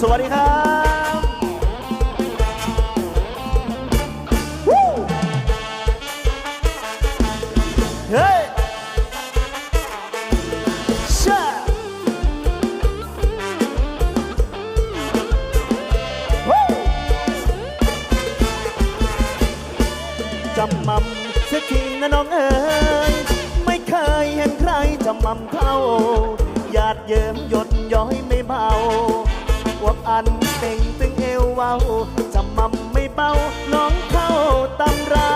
สวัสดีครับเฮ้ยชาจำมั่มสักทีนะน้องเอ๋ยไม่เคยเห็นใครจำมัมเท่าหยาดเยิ้มหยดย้อยไม่เบา อวบอันเต่งตึงเอวเว้าจำมั่มไม่เบาน้องเข้าตำรา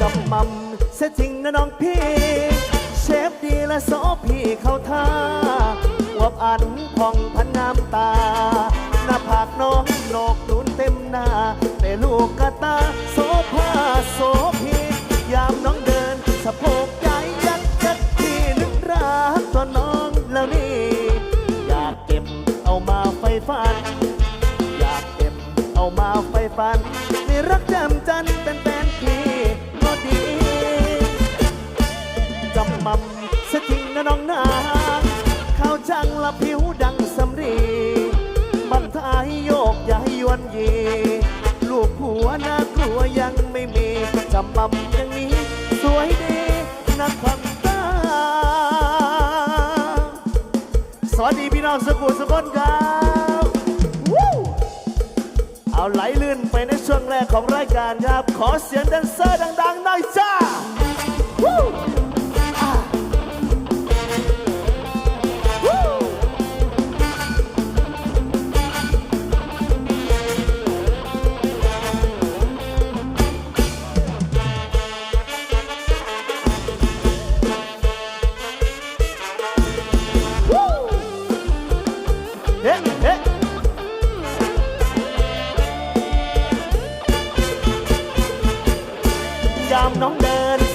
จำมั่มเสียจริงนะน้องพี่ เชฟดีและโซพี่เข้าท่าอวบอันพองพันน้ำตา หน้าผากน้องโหนกนูนเต็มหน้าแต่ลูกกระตา รักแจ่มจันเป็นแฟนพี่ก็ดีจำมั่มสจริงนะน้องนางข้าวจังละผิวดังสำรีบันทายโยกย้ายยวนยีลูกหัวน่ากลัวยังไม่มีจำมั่มอย่างนี้ สวยดีนักความตา สวัสดีพี่น้องสกุลสกุลครับ ช่วงแรกของรายการครับ ขอเสียงแดนเซอร์ดังๆหน่อยจ้า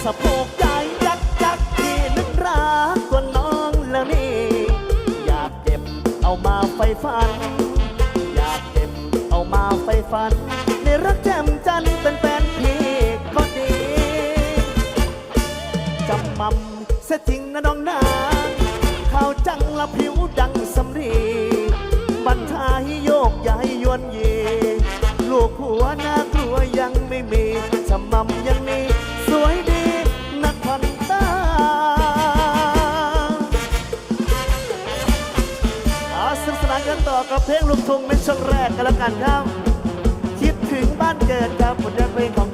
สะโพกใหญ่ยักยักที่นึกรักกว่าน้องแล้วนี่ อยากเก็บเอามาไฟฟัน อยากเก็บเอามาไฟฟัน ในรักแจ่มจันทร์เป็นแฟนพี่ก็ดีจำมั่มเสียจริงนะน้องนางข่าวจังละผิวดังสำรีบันทายโยกย้ายยวนยี เพลงลูกทุ่งในช่วงแรกกันแล้วกันครับ คิดถึงบ้านเกิดครับผลงานเพลงของ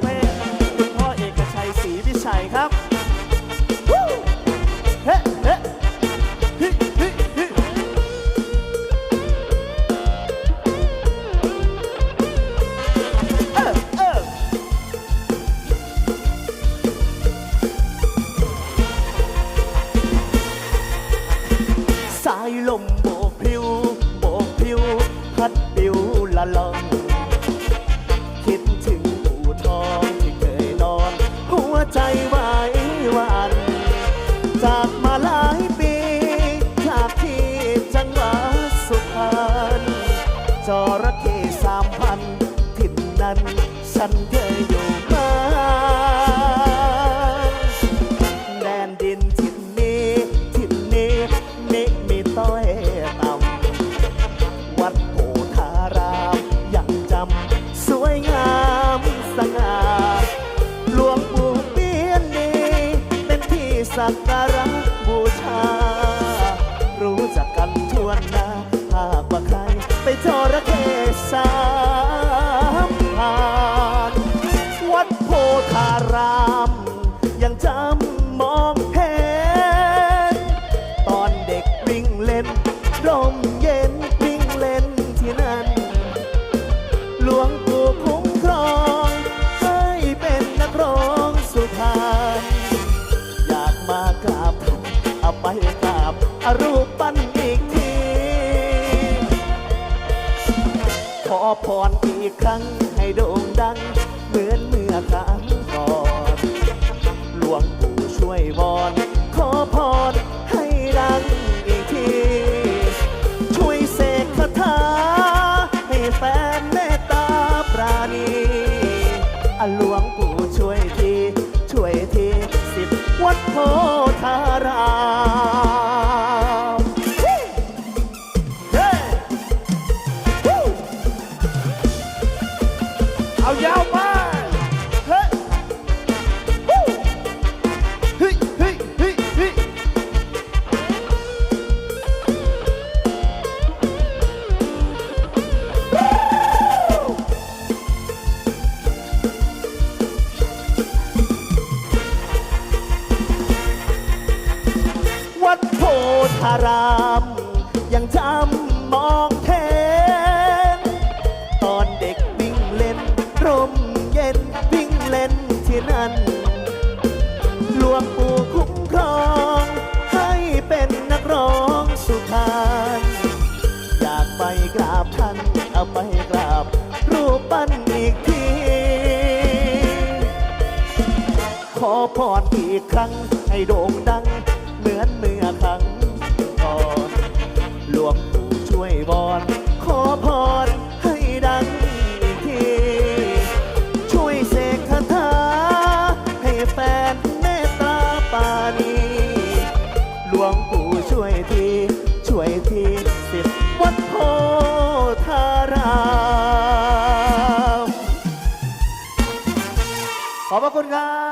จระเข้สามพันถิ่นนั้นฉันเคยอยู่มาแดนดินถิ่นนี้ถิ่นนี้มิมีต้อยต่ำวัดโพธารามยังจำสวยงามสง่าหลวงปู่เปียนนี้เป็นที่สักการะบูชา รู้จักกันทั่วหน้า มากราบท่านเอาไปกราบอรูปปั้นอีกที ขอพรอีกครั้งให้โด่งดัง เหมือนเมื่อครั้งก่อนหลวงปู่ช่วยวอน ขอพรให้ดังอีกที ช่วยเสกคาถาให้แฟนเมตตาปราณีอหลวงปู่ช่วยที ช่วยที ดโพธาราม ไปกราบท่าน เอาไปกราบ รูปปั้นอีกที ขอพรอีกครั้ง ให้โด่งดัง เหมือนเมื่อครั้งก่อนหลวงปู่ช่วยบอน ขอพรให้ดังอีกที ช่วยเสกคาถาให้แฟนเมตตาปานีหลวงปู่ช่วยที ช่วยทีสิ โพธารามขอบพระคุณครับ